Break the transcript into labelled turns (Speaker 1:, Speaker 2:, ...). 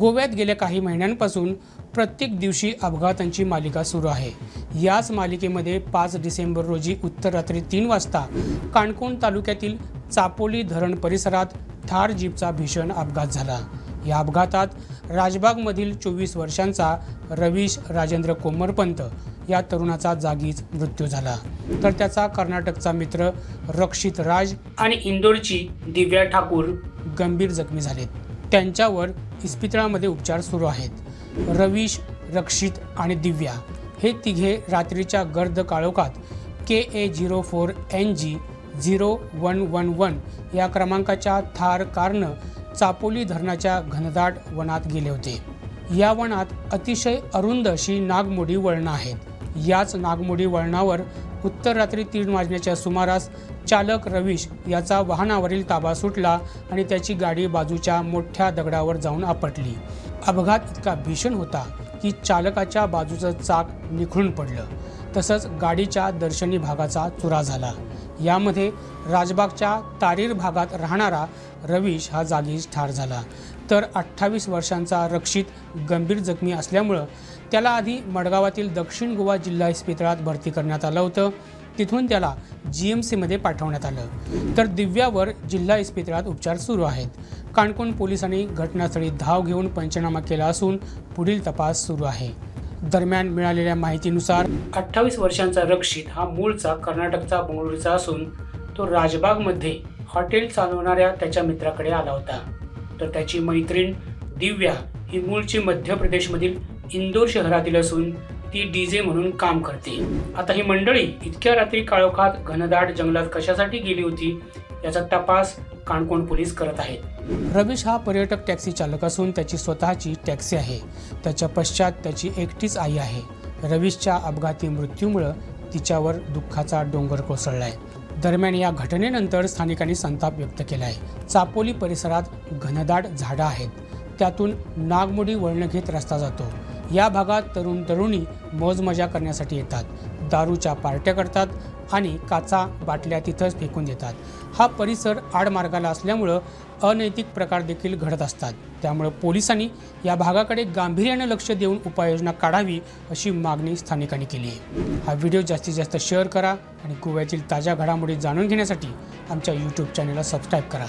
Speaker 1: गोव्यात गेल्या काही महिन्यांपासून प्रत्येक दिवशी अपघातांची मालिका सुरू आहे. याच मालिकेमध्ये पाच डिसेंबर रोजी उत्तर रात्री तीन वाजता काणकोण तालुक्यातील चापोली धरण परिसरात थार जीपचा भीषण अपघात झाला. या अपघातात राजबागमधील चोवीस वर्षांचा रवीश राजेंद्र कोमरपंत या तरुणाचा जागीच मृत्यू झाला. तर त्याचा कर्नाटकचा मित्र रक्षित राज आणि इंदोरची दिव्या ठाकूर गंभीर जखमी झालेत. त्यांच्यावर इस्पितळामध्ये उपचार सुरू आहेत. रवीश रक्षित आणि दिव्या हे तिघे रात्रीच्या गर्द काळोखात K A zero four N G zero one one one या क्रमांकाच्या थार कारनं चापोली धरणाच्या घनदाट वनात गेले होते. या वनात अतिशय अरुंद अशी नागमोडी वळणं आहेत. याच नागमोडी वळणावर उत्तर रात्री तीन वाजण्याच्या सुमारास चालक रवीश याचा वाहनावरील ताबा सुटला आणि त्याची गाडी बाजूच्या मोठ्या दगडावर जाऊन आपटली. अपघात इतका भीषण होता की चालकाच्या बाजूचं चाक निखळून पडलं. तसंच गाडीच्या दर्शनी भागाचा चुरा झाला. यामध्ये राजबागच्या तारीर भागात राहणारा रवीश हा जागीच ठार झाला. तर अठ्ठावीस वर्षांचा रक्षित गंभीर जखमी असल्यामुळं त्याला आधी मडगावातील दक्षिण गोवा जिल्हा इस्पितळात भरती करण्यात आलं होतं. तिथून त्याला जी एम सीमध्ये पाठवण्यात आलं. तर दिव्यावर जिल्हा इस्पितळात उपचार सुरू आहेत. काणकोण पोलिसांनी घटनास्थळी धाव घेऊन पंचनामा केला असून पुढील तपास सुरू आहे. दरम्यान मिळालेल्या माहितीनुसार अठ्ठावीस वर्षांचा रक्षित हा मूळचा कर्नाटकचा बंगळुरूचा असून तो राजबागमध्ये हॉटेल चालवणाऱ्या त्याच्या मित्राकडे आला होता. तर त्याची मैत्रीण दिव्या ही मूळची मध्य प्रदेशमधील इंदोर शहरातील असून ती डीजे म्हणून काम करते. आता ही मंडळी इतक्या रात्री काळोखात घनदाट जंगलात कशासाठी गेली होती याचा तपास काणकोण पोलीस करत आहेत. रमेश हा पर्यटक टॅक्सी चालक असून त्याची स्वतःची टॅक्सी आहे. त्याच्या पश्चात त्याची एकटीच आई आहे. रवीशच्या अपघाती मृत्यूमुळं तिच्यावर दुःखाचा डोंगर कोसळलाय. दरम्यान या घटनेनंतर स्थानिकांनी संताप व्यक्त केला आहे चापोली परिसरात घनदाट झाडं आहेत. त्यातून नागमोडी वळण घेत रस्ता जातो. या भागात तरुण तरुणी मौजमजा करण्यासाठी येतात. दारूच्या पार्ट्या करतात आणि काचा बाटल्या तिथंच फेकून देतात. हा परिसर आडमार्गाला असल्यामुळं अनैतिक प्रकार देखील घडत असतात. त्यामुळं पोलिसांनी या भागाकडे गांभीर्यानं लक्ष देऊन उपाययोजना काढावी अशी मागणी स्थानिकांनी केली आहे. हा व्हिडिओ जास्तीत जास्त शेअर करा आणि गोव्यातील ताज्या घडामोडी जाणून घेण्यासाठी आमच्या यूट्यूब चॅनलला सबस्क्राईब करा.